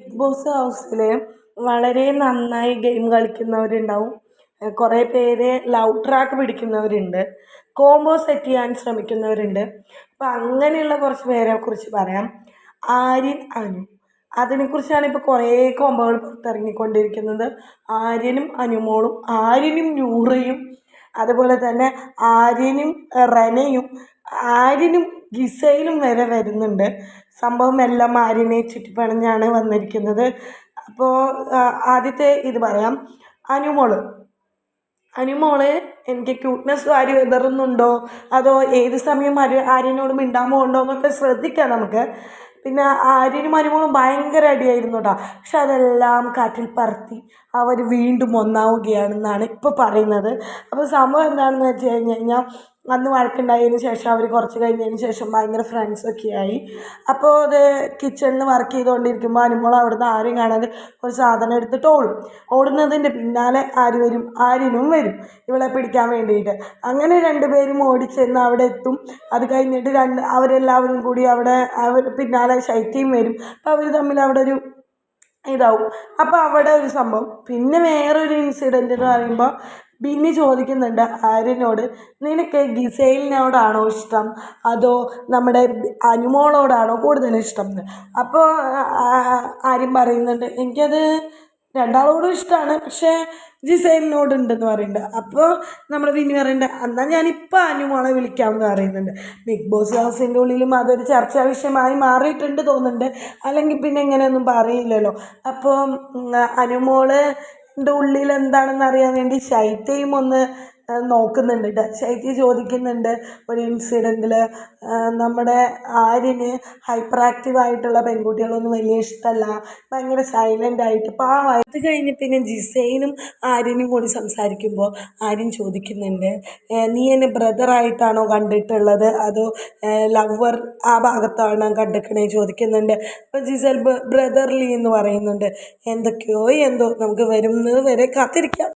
Big boss ഹൗസിൽ വളരെ നന്നായി ഗെയിം കളിക്കുന്നവരുണ്ടാവും. കുറേ പേര് ലവ് ട്രാക്ക് പിടിക്കുന്നവരുണ്ട്. കോംബോ സെറ്റ് ചെയ്യാൻ ശ്രമിക്കുന്നവരുണ്ട്. അപ്പം അങ്ങനെയുള്ള കുറച്ച് പേരെ കുറിച്ച് പറയാം. ആര്യൻ അനു. അതിനെക്കുറിച്ചാണ് ഇപ്പോൾ കുറേ കോംബോകൾ പുറത്തിറങ്ങിക്കൊണ്ടിരിക്കുന്നത്. ആര്യനും അനുമോളും ആര്യനും നൂറയും അതുപോലെ തന്നെ ആര്യനും റെനയും ആര്യനും ഗിസയിലും വരെ വരുന്നുണ്ട്. സംഭവം എല്ലാം മാരിനെ ചുറ്റിപ്പണഞ്ഞാണ് വന്നിരിക്കുന്നത്. അപ്പോൾ ആദ്യത്തെ ഇത് പറയാം. അനുമോൾ. അനുമോൾ എനിക്ക് ക്യൂട്ട്നെസ് ആര് എതിർന്നുണ്ടോ? അതോ ഏത് സമയം ആര് ആര്യനോട് മിണ്ടാൻ ഉണ്ടോ എന്നൊക്കെ ശ്രദ്ധിക്കാം നമുക്ക്. പിന്നെ ആര്യനും അനുമോളും ഭയങ്കര അടിയായിരുന്നു കേട്ടോ പക്ഷെ അതെല്ലാം കാറ്റിൽ പറത്തി അവർ വീണ്ടും ഒന്നാവുകയാണെന്നാണ് ഇപ്പോൾ പറയുന്നത്. അപ്പോൾ സംഭവം എന്താണെന്ന് വെച്ച് കഴിഞ്ഞ് കഴിഞ്ഞാൽ അന്ന് വഴക്കുണ്ടായതിന് ശേഷം അവർ കുറച്ച് കഴിഞ്ഞതിന് ശേഷം ഭയങ്കര ഫ്രണ്ട്സൊക്കെ ആയി. അപ്പോൾ അത് കിച്ചണിൽ വർക്ക് ചെയ്തുകൊണ്ടിരിക്കുമ്പോൾ അനുമോൾ അവിടുന്ന് ആരും കാണാതെ ഒരു സാധനം എടുത്തിട്ട് ഓടും. ഓടുന്നതിന്റെ പിന്നാലെ ആര് വരും? ആരിനും വരും ഇവളെ പിടിക്കാൻ വേണ്ടിയിട്ട്. അങ്ങനെ രണ്ടുപേരും ഓടിച്ചെന്ന് അവിടെ എത്തും. അത് കഴിഞ്ഞിട്ട് രണ്ട് അവരെല്ലാവരും കൂടി അവിടെ അവർ പിന്നാലെ ശൈത്യം വരും. അപ്പോൾ അവർ തമ്മിൽ അവിടെ ഒരു ഇതാവും. അപ്പോൾ അവിടെ ഒരു സംഭവം. പിന്നെ വേറൊരു ഇൻസിഡന്റ് എന്ന് പറയുമ്പോൾ ബിന്നി ചോദിക്കുന്നുണ്ട് ആര്യനോട് നിനക്ക് ഗിസൈലിനോടാണോ ഇഷ്ടം? അതോ നമ്മുടെ അനുമോളോടാണോ കൂടുതൽ ഇഷ്ടം? എന്ന് അപ്പോൾ ആര്യൻ പറയുന്നുണ്ട് എനിക്കത് രണ്ടാളോടും ഇഷ്ടമാണ് പക്ഷേ ജിസൈലിനോടുണ്ടെന്ന് പറയുന്നുണ്ട്. അപ്പോൾ നമ്മൾ ബിന്നി പറയുന്നുണ്ട് എന്നാൽ ഞാനിപ്പോൾ അനുമോളെ വിളിക്കാമെന്ന് പറയുന്നുണ്ട്. ബിഗ് ബോസ് ഹൗസിന്റെ ഉള്ളിലും അതൊരു ചർച്ചാ വിഷയമായി മാറിയിട്ടുണ്ട് തോന്നുന്നുണ്ട്. അല്ലെങ്കിൽ പിന്നെ ഇങ്ങനെയൊന്നും പറയില്ലല്ലോ. അപ്പോൾ അനുമോൾ ഉള്ളിൽ എന്താണെന്ന് അറിയാൻ വേണ്ടി ശൈത്യയും ഒന്ന് നോക്കുന്നുണ്ട്. ശൈത്യ ചോദിക്കുന്നുണ്ട്. ഒരു ഇൻസിഡന്റിൽ നമ്മുടെ ആര്യന് ഹൈപ്പർ ആക്റ്റീവ് ആയിട്ടുള്ള പെൺകുട്ടികളൊന്നും വലിയ ഇഷ്ടമല്ല ഭയങ്കര സൈലന്റ് ആയിട്ട് പാവമായി അത് കഴിഞ്ഞ് പിന്നെ ജിസൈനും ആര്യനും കൂടി സംസാരിക്കുമ്പോൾ ആര്യൻ ചോദിക്കുന്നുണ്ട് നീ എന്നെ ബ്രദറായിട്ടാണോ കണ്ടിട്ടുള്ളത്? അതോ ലവർ ആ ഭാഗത്താണോ കണ്ടിരിക്കണേ ചോദിക്കുന്നുണ്ട്. അപ്പോൾ ജിസൽ ബ്രദർലി എന്ന് പറയുന്നുണ്ട്. എന്തൊക്കെയോ എന്തോ നമുക്ക് വരുന്നത് വരെ കാത്തിരിക്കാം.